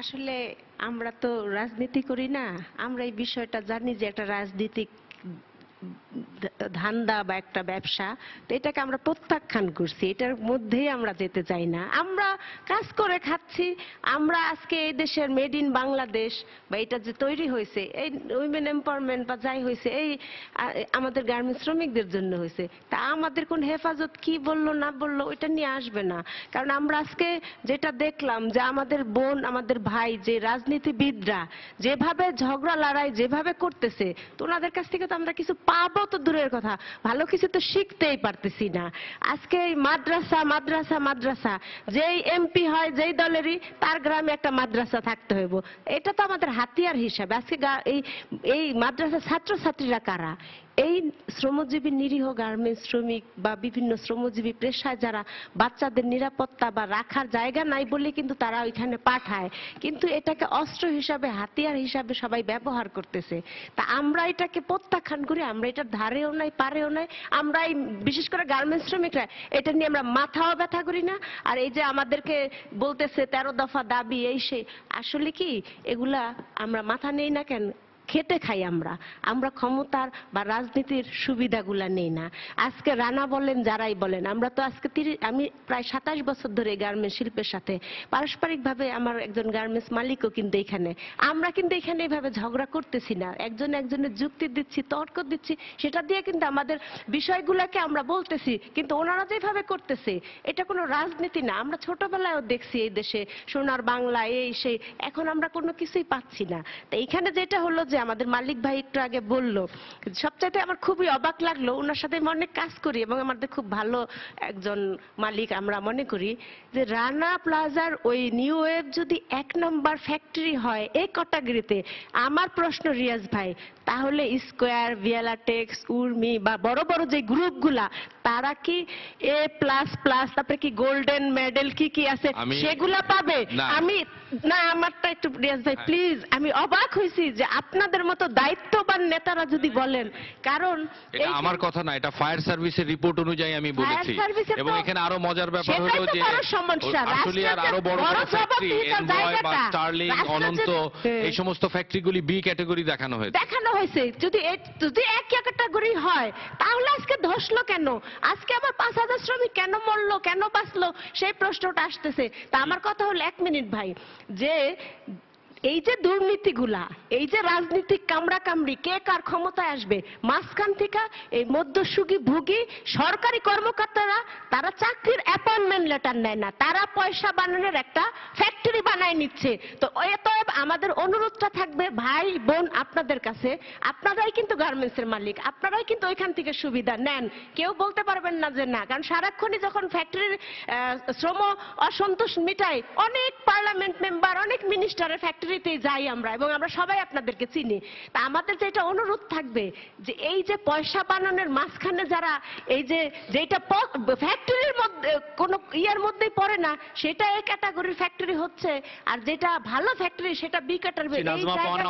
আসলে আমরা তো রাজনীতি করি না আমরা এই বিষয়টা জানি যে একটা রাজনীতিক ধান্দা বা একটা ব্যবসা, তো এটাকে আমরা প্রত্যাখ্যান করছি। এটার মধ্যেই আমরা যেতে চাই না। আমরা কাজ করে খাচ্ছি, আমরা আজকে এই দেশের মেড ইন বাংলাদেশ বা এটা যে তৈরি হয়েছে, এই উইমেন এম্পাওয়ারমেন্ট বা যাই হয়েছে, এই আমাদের গার্মেন্টস শ্রমিকদের জন্য হয়েছে, তা আমাদের কোন হেফাজত কি বলল, না বলল, ওইটা নিয়ে আসবে না। কারণ আমরা আজকে যেটা দেখলাম যে আমাদের বোন, আমাদের ভাই, যে রাজনীতিবিদরা যেভাবে ঝগড়া, লড়াই যেভাবে করতেছে, তো ওনাদের কাছ থেকে তো আমরা কিছু পাবো তো দূরের কথা, ভালো কিছু তো শিখতেই পারতেছি না। আজকে এই মাদ্রাসা মাদ্রাসা মাদ্রাসা, যেই এমপি হয়, যেই দলেরই, তার গ্রামে একটা মাদ্রাসা থাকতে হইব। এটা তো আমাদের হাতিয়ার হিসাবে। আজকে এই এই মাদ্রাসা ছাত্রছাত্রীরা কারা? এই শ্রমজীবী নিরীহ গার্মেন্টস শ্রমিক বা বিভিন্ন শ্রমজীবী পেশায় যারা বাচ্চাদের নিরাপত্তা বা রাখার জায়গা নাই বলে কিন্তু তারা ওইখানে পাঠায়। কিন্তু এটাকে অস্ত্র হিসাবে, হাতিয়ার হিসাবে সবাই ব্যবহার করতেছে। তা আমরা এটাকে প্রত্যাখ্যান করি, আমরা এটার ধারেও নাই, পারেও নাই। আমরা এই বিশেষ করে গার্মেন্টস শ্রমিকরা, এটা নিয়ে আমরা মাথাও ব্যথা করি না। আর এই যে আমাদেরকে বলতেছে তেরো দফা দাবি, এই সে, আসলে কি? এগুলা আমরা মাথা নেই না কেন? খেটে খাই আমরা। আমরা ক্ষমতার বা রাজনীতির সুবিধাগুলা নেই না। আজকে রানা বলেন, যারাই বলেন, আমরা তো আজকে আমি প্রায় সাতাশ বছর ধরে গার্মেন্টস শিল্পের সাথে। পারস্পরিকভাবে আমার একজন গার্মেন্টস মালিকও কিন্তু এখানে। আমরা কিন্তু এখানে এইভাবে ঝগড়া করতেছি না। একজন একজনের যুক্তি দিচ্ছি, তর্ক দিচ্ছি, সেটা দিয়ে কিন্তু আমাদের বিষয়গুলোকে আমরা বলতেছি, কিন্তু ওনারা যেভাবে করতেছে, এটা কোনো রাজনীতি না। আমরা ছোটবেলায়ও দেখছি এই দেশে সোনার বাংলা, এই, সেই, এখন আমরা কোনো কিছুই পাচ্ছি না। তো এইখানে যেটা হলো যে আমাদের মালিক ভাই একটু আগে বলল সবচাইতে আমার খুবই অবাক লাগল ওনার সাথে আমি অনেক কাজ করি এবং আমাদের খুব ভালো একজন মালিক আমরা মনে করি যে রানা প্লাজার ওই নিউ ওয়েভ যদি এক নম্বর ফ্যাক্টরি হয় এই ক্যাটাগরিতে আমার প্রশ্ন রিয়াজ ভাই তাহলে স্কোয়ার ভিয়ালাটেক্স উর্মি বা বড় বড় যে গ্রুপগুলা তারা কি এ প্লাস প্লাস তারপরে কি গোল্ডেন মেডেল কি কি আছে সেগুলা পাবে? আমি না আমারটা একটু রিয়াজ ভাই প্লিজ আমি অবাক হয়েছি যে আপনাদের মতো দায়িত্ববান নেতারা যদি বলেন কারণ এটা আমার কথা না এটা ফায়ার সার্ভিসের রিপোর্ট অনুযায়ী আমি বলেছি। এবং এখানে আরও মজার ব্যাপার হলো যে। আশুলিয়ার রাষ্ট্রের আরও বড় বড় ফ্যাক্টরি জবাবদিহিতার বা। স্টার্লিং অনন্ত এই সমস্ত ফ্যাক্টরিগুলি বি ক্যাটাগরি দেখানো হয়েছে। দেখানো হয়েছে। যদি যদি এক ক্যাটাগরি হয় তাহলে আজকে ধসলো কেন? আজকে আবার পাঁচ হাজার শ্রমিক কেন মরলো কেন বাঁচলো? সেই প্রশ্নটা আসতেছে। তা আমার কথা হলো এক মিনিট ভাই। যে এই যে দুর্নীতিগুলা, এই যে রাজনীতিক কামড়া কামড়ি কে কার ক্ষমতায় আসবে, মাঝখান থেকে এই মধ্যসুগী ভুগি সরকারি কর্মকর্তারা, তারা চাকরির অ্যাপয়েন্টমেন্ট লেটার নেয় না, তারা পয়সা বানানোর একটা ফ্যাক্টরি বানায় নিচ্ছে। তো আমাদের অনুরোধটা থাকবে, ভাই, বোন আপনাদের কাছে। আপনারাই কিন্তু গার্মেন্টসের মালিক, আপনারাই কিন্তু ওইখান থেকে সুবিধা নেন। কেউ বলতে পারবেন না যে না, কারণ সারাক্ষণই যখন ফ্যাক্টরির শ্রম অসন্তোষ মিটায় অনেক পার্লামেন্ট মেম্বার, অনেক মিনিস্টারের ফ্যাক্টরিতে যাই আমরা, এবং আমরা সবাই আপনাদেরকে চিনি। তা আমাদের যেটা অনুরোধ থাকবে, যে এই যে পয়সা বানানোর মাঝখানে যারা, এই যে যেটা ফ্যাক্টরির মধ্যে, কোনো ইয়ার মধ্যেই পড়ে না, সেটা এ ক্যাটাগরির ফ্যাক্টরি হচ্ছে, আর যেটা ভালো ফ্যাক্টরি, সেটা বি ক্যাটাগরি জি, নাজমা আপা, অনেক